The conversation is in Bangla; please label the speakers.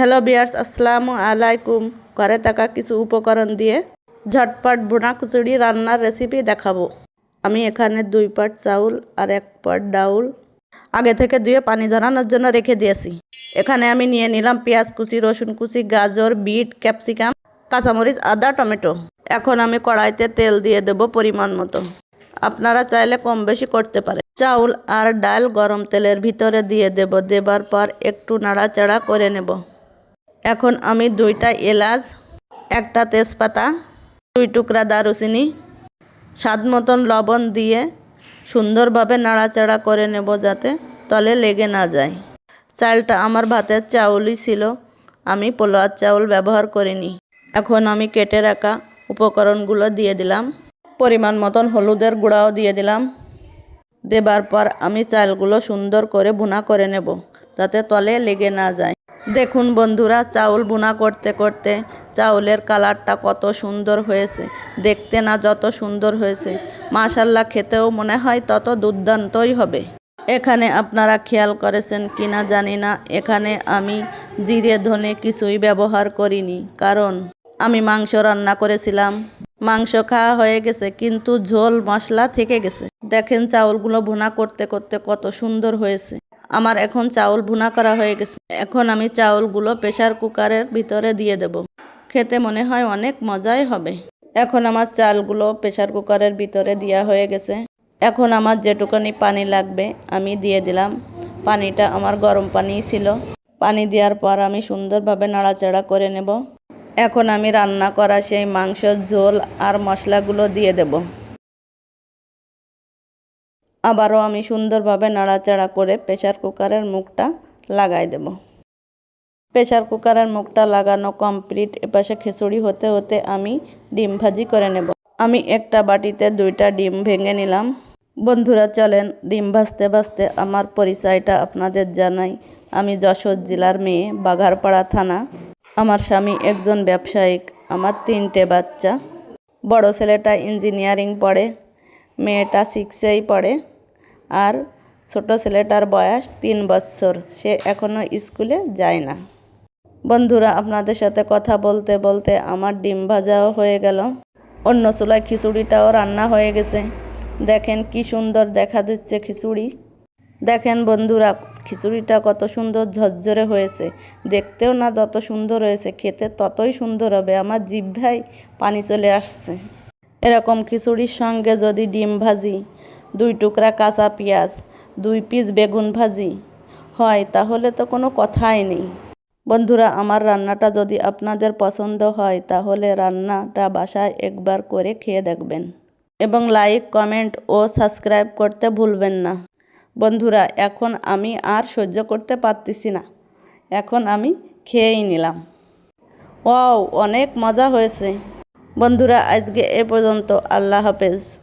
Speaker 1: হ্যালো বিয়ার্স, আসসালামু আলাইকুম। ঘরে থাকা কিছু উপকরণ দিয়ে ঝটপট বোনা খিচুড়ি রান্নার রেসিপি দেখাবো। আমি এখানে দুই পাট চাউল আর এক পাট ডাউল আগে থেকে ধুয়ে পানি ধরানোর জন্য রেখে দিয়েছি। এখানে আমি নিয়ে নিলাম পেঁয়াজ কুচি, রসুন কুচি, গাজর, বিট, ক্যাপসিকাম, কাঁচামরিচ, আদা, টমেটো। এখন আমি কড়াইতে তেল দিয়ে দেব পরিমাণ মতো। আপনারা চাইলে কম বেশি করতে পারে চাউল আর ডাল গরম তেলের ভিতরে দিয়ে দেব। দেবার পর একটু নাড়াচাড়া করে নেব। এখন আমি দুইটা এলাচ, একটা তেজপাতা, দুই টুকরা দারুচিনি, স্বাদ মতন লবণ দিয়ে সুন্দরভাবে নাড়াচাড়া করে নেব যাতে তলে লেগে না যায়। চালটা আমার ভাতের চাউলই ছিল, আমি পোলোয়ার চাউল ব্যবহার করিনি। এখন আমি কেটে রাখা উপকরণগুলো দিয়ে দিলাম। পরিমাণ মতন হলুদের গুঁড়াও দিয়ে দিলাম। দেবার পর আমি চালগুলো সুন্দর করে ভুনা করে নেব, যাতে তলে লেগে না যায়। দেখুন বন্ধুরা, চাউল বোনা করতে করতে চাউলের কালারটা কত সুন্দর হয়েছে। দেখতে না যত সুন্দর হয়েছে। মাশাল্লাহ খেতেও মনে হয় তত দুর্দান্তই হবে। এখানে আপনারা খেয়াল করেছেন কিনা জানি না। এখানে আমি জিরে, ধনে কিছুই ব্যবহার করিনি। কারণ আমি মাংস রান্না করেছিলাম। মাংস খাওয়া হয়ে গেছে, কিন্তু ঝোল মশলা থেকে গেছে। দেখেন চাউলগুলো ভুনা করতে করতে কত সুন্দর হয়েছে। আমার এখন চাউল ভুনা করা হয়ে গেছে। এখন আমি চাউলগুলো প্রেশার কুকারের ভিতরে দিয়ে দেব। খেতে মনে হয় অনেক মজাই হবে। এখন আমার চালগুলো প্রেশার কুকারের ভিতরে দেওয়া হয়ে গেছে। এখন আমার যেটুকানি পানি লাগবে আমি দিয়ে দিলাম। পানিটা আমার গরম পানি ছিল। পানি দেওয়ার পর আমি সুন্দরভাবে নাড়াচাড়া করে নেব। এখন আমি রান্না করা সেই মাংসর ঝোল আর মশলাগুলো দিয়ে দেব। আবারও আমি সুন্দরভাবে নাড়াচাড়া করে প্রেশার কুকারের মুখটা লাগাই দেব। প্রেশার কুকারের মুখটা লাগানো কমপ্লিট, এপাশে খিচুড়ি হতে হতে আমি ডিম ভাজি করে নেব। আমি একটা বাটিতে দুইটা ডিম ভেঙে নিলাম। বন্ধুরা, চলেন ডিম ভাজতে ভাজতে আমার পরিচয়টা আপনাদের জানাই। আমি যশোর জেলার মেয়ে, বাঘারপাড়া থানা। আমার স্বামী একজন ব্যবসায়িক, আমার তিনটে বাচ্চা। বড় ছেলেটা ইঞ্জিনিয়ারিং পড়ে, মেয়েটা সিক্সেই পড়ে। আর ছোট ছেলেটার বয়স তিন বছর। সে এখনও স্কুলে যায় না। বন্ধুরা, আপনাদের সাথে কথা বলতে বলতে আমার ডিম ভাজাও হয়ে গেল। অন্য চুলায় খিচুড়িটাও রান্না হয়ে গেছে। দেখেন কি সুন্দর দেখা যাচ্ছে খিচুড়ি। দেখেন বন্ধুরা, খিচুড়িটা কত সুন্দর ঝরঝরে হয়েছে। দেখতেও না যত সুন্দর হয়েছে, খেতে ততই সুন্দর হবে। আমার জিভ্ভাই পানি চলে আসছে। এরকম খিচুড়ির সঙ্গে যদি ডিম ভাজি দুই টুকরা কাঁচা পেঁয়াজ, দুই পিস বেগুন ভাজি। হয়, তাহলে তো কোনো কথাই নেই। বন্ধুরা, আমার রান্নাটা যদি আপনাদের পছন্দ হয়, তাহলে রান্নাটা বাসায় একবার করে খেয়ে দেখবেন। এবং লাইক, কমেন্ট ও সাবস্ক্রাইব করতে ভুলবেন না। বন্ধুরা, এখন আমি আর সহ্য করতে পারতেছি না। এখন আমি খেয়েই নিলাম। ওয়াও, অনেক মজা হয়েছে। বন্ধুরা, আজকে এ পর্যন্ত। আল্লাহ হাফেজ।